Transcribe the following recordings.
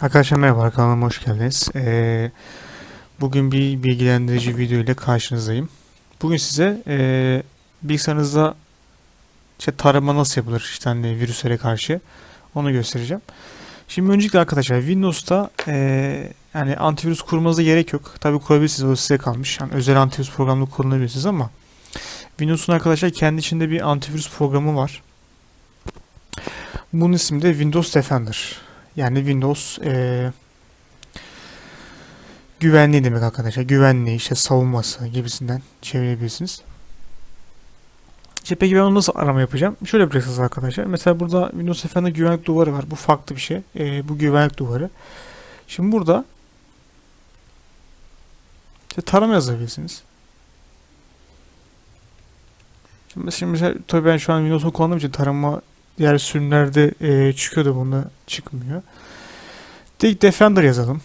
Arkadaşlar merhaba kanalıma hoş geldiniz. Ee, bugün bir bilgilendirici video ile karşınızdayım. Bugün size ee, bilgisayarınızda işte tarama nasıl yapılır işte hani virüslere karşı onu göstereceğim. Şimdi öncelikle arkadaşlar Windows'ta ee, yani antivirüs kurmanıza gerek yok. Tabi kurabilirsiniz o size kalmış. Yani özel antivirüs programını kullanabilirsiniz ama Windows'un arkadaşlar kendi içinde bir antivirüs programı var. Bunun ismi de Windows Defender. Yani Windows eee, güvenliği demek arkadaşlar. Güvenliği, işte savunması gibisinden çevirebilirsiniz. İşte peki ben onu nasıl arama yapacağım? Şöyle yapacaksınız arkadaşlar. Mesela burada Windows Defender güvenlik duvarı var. Bu farklı bir şey. Eee, bu güvenlik duvarı. Şimdi burada işte tarama yazabilirsiniz. Şimdi mesela tabii ben şu an Windows'u kullandığım için tarama diğer sürümlerde e, çıkıyor da bunda çıkmıyor. Direkt Defender yazalım.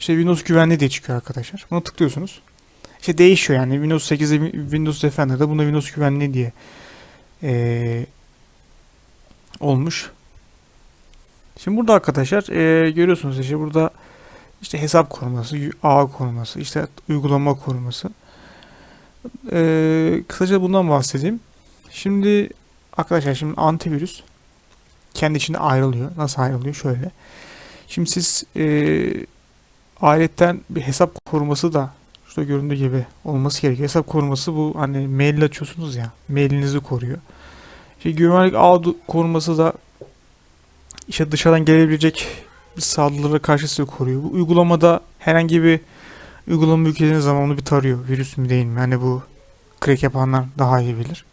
İşte Windows güvenliği diye çıkıyor arkadaşlar. Buna tıklıyorsunuz. İşte değişiyor yani Windows 8'de Windows Defender'da bunda Windows güvenliği diye e, olmuş. Şimdi burada arkadaşlar e, görüyorsunuz işte burada işte hesap koruması, ağ koruması, işte uygulama koruması. E, kısaca bundan bahsedeyim. Şimdi Arkadaşlar şimdi antivirüs kendi içinde ayrılıyor. Nasıl ayrılıyor? Şöyle. Şimdi siz e, aletten bir hesap koruması da şurada göründüğü gibi olması gerekiyor. Hesap koruması bu hani mail açıyorsunuz ya mailinizi koruyor. İşte güvenlik ağ koruması da işte dışarıdan gelebilecek saldırılara karşı sizi koruyor. Bu uygulamada herhangi bir uygulama yüklediğiniz zaman bir tarıyor. Virüs mü değil mi? Hani bu crack yapanlar daha iyi bilir.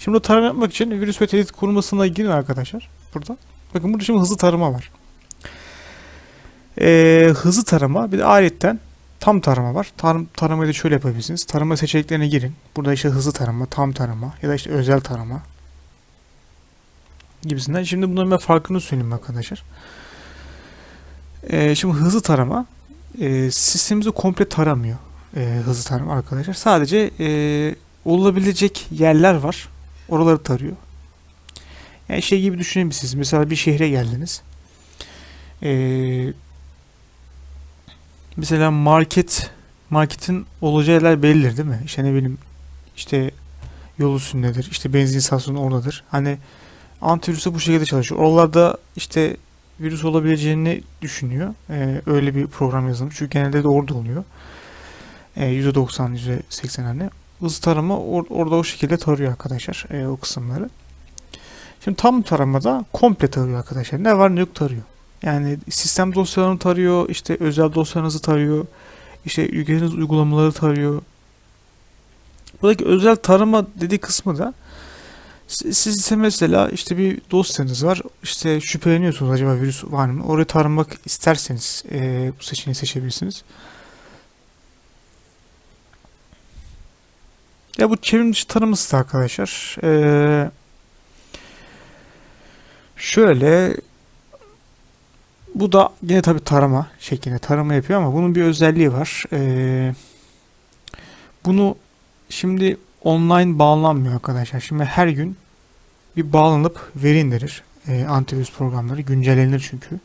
Şimdi o tarama yapmak için virüs ve tehdit korumasına girin arkadaşlar. Burada. Bakın burada şimdi hızlı tarama var. Ee, hızlı tarama bir de ayetten tam tarama var. Tar taramayı da şöyle yapabilirsiniz. Tarama seçeneklerine girin. Burada işte hızlı tarama, tam tarama ya da işte özel tarama gibisinden. Şimdi bunların ben farkını söyleyeyim arkadaşlar. Ee, şimdi hızlı tarama e, sistemimizi komple taramıyor. E, hızlı tarama arkadaşlar. Sadece e, olabilecek yerler var. Oraları tarıyor. Yani şey gibi düşünün siz. Mesela bir şehre geldiniz. Ee, mesela market marketin olacağı yerler bellidir değil mi? İşte ne bileyim işte yol üstündedir. İşte benzin istasyonu oradadır. Hani antivirüs de bu şekilde çalışıyor. Oralarda işte virüs olabileceğini düşünüyor. Ee, öyle bir program yazılmış. Çünkü genelde de orada oluyor. Ee, %90, %80 hani hız tarama or orada o şekilde tarıyor arkadaşlar e, o kısımları. Şimdi tam taramada komple tarıyor arkadaşlar. Ne var ne yok tarıyor. Yani sistem dosyalarını tarıyor, işte özel dosyalarınızı tarıyor, işte yüklediğiniz uygulamaları tarıyor. Buradaki özel tarama dediği kısmı da siz mesela işte bir dosyanız var, işte şüpheleniyorsunuz acaba virüs var mı? Orayı taramak isterseniz e, bu seçeneği seçebilirsiniz. Ya bu çevrim dışı tanımlısı da arkadaşlar. Ee, şöyle bu da yine tabi tarama şeklinde tarama yapıyor ama bunun bir özelliği var. Ee, bunu şimdi online bağlanmıyor arkadaşlar. Şimdi her gün bir bağlanıp veri indirir. Ee, antivirüs programları güncellenir çünkü.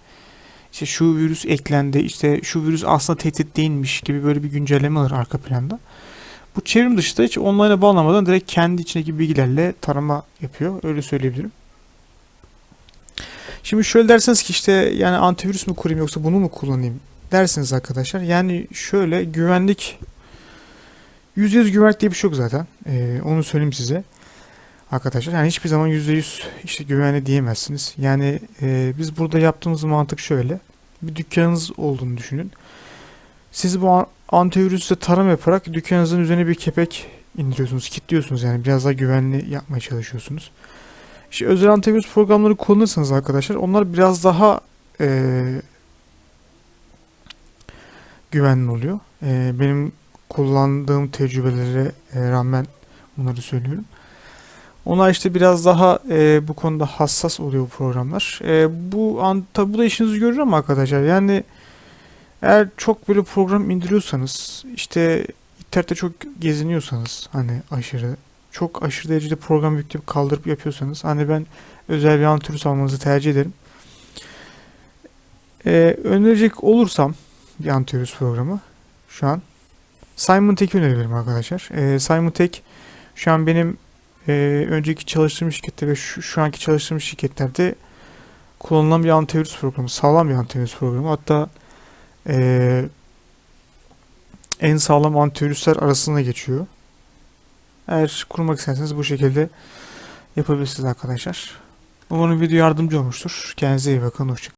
İşte şu virüs eklendi, işte şu virüs aslında tehdit değilmiş gibi böyle bir güncelleme alır arka planda. Bu çevrim dışında hiç online'a bağlamadan direkt kendi içindeki bilgilerle tarama yapıyor. Öyle söyleyebilirim. Şimdi şöyle derseniz ki işte yani antivirüs mü kurayım yoksa bunu mu kullanayım dersiniz arkadaşlar. Yani şöyle güvenlik %100 güvenlik diye bir şey yok zaten. Ee, onu söyleyeyim size. Arkadaşlar yani hiçbir zaman %100 işte güvenli diyemezsiniz. Yani e, biz burada yaptığımız mantık şöyle. Bir dükkanınız olduğunu düşünün. Siz bu antivirüsle tarama yaparak dükkanınızın üzerine bir kepek indiriyorsunuz, kilitliyorsunuz yani biraz daha güvenli yapmaya çalışıyorsunuz. İşte özel antivirüs programları kullanırsanız arkadaşlar onlar biraz daha e, güvenli oluyor. E, benim kullandığım tecrübelere rağmen bunları söylüyorum. Onlar işte biraz daha e, bu konuda hassas oluyor bu programlar. E, bu an, tabi bu da işinizi görür ama arkadaşlar yani eğer çok böyle program indiriyorsanız işte internette çok geziniyorsanız hani aşırı çok aşırı derecede program yükleyip kaldırıp yapıyorsanız hani ben özel bir antivirüs almanızı tercih ederim. Ee, önerecek olursam bir antivirüs programı şu an Simon Tech'i önerebilirim arkadaşlar. Ee, Simon Tech şu an benim e, önceki çalıştığım şirkette ve şu, şu anki çalıştığım şirketlerde kullanılan bir antivirüs programı. Sağlam bir antivirüs programı. Hatta e, en sağlam antivirüsler arasında geçiyor. Eğer kurmak isterseniz bu şekilde yapabilirsiniz arkadaşlar. Umarım video yardımcı olmuştur. Kendinize iyi bakın. Hoşçakalın.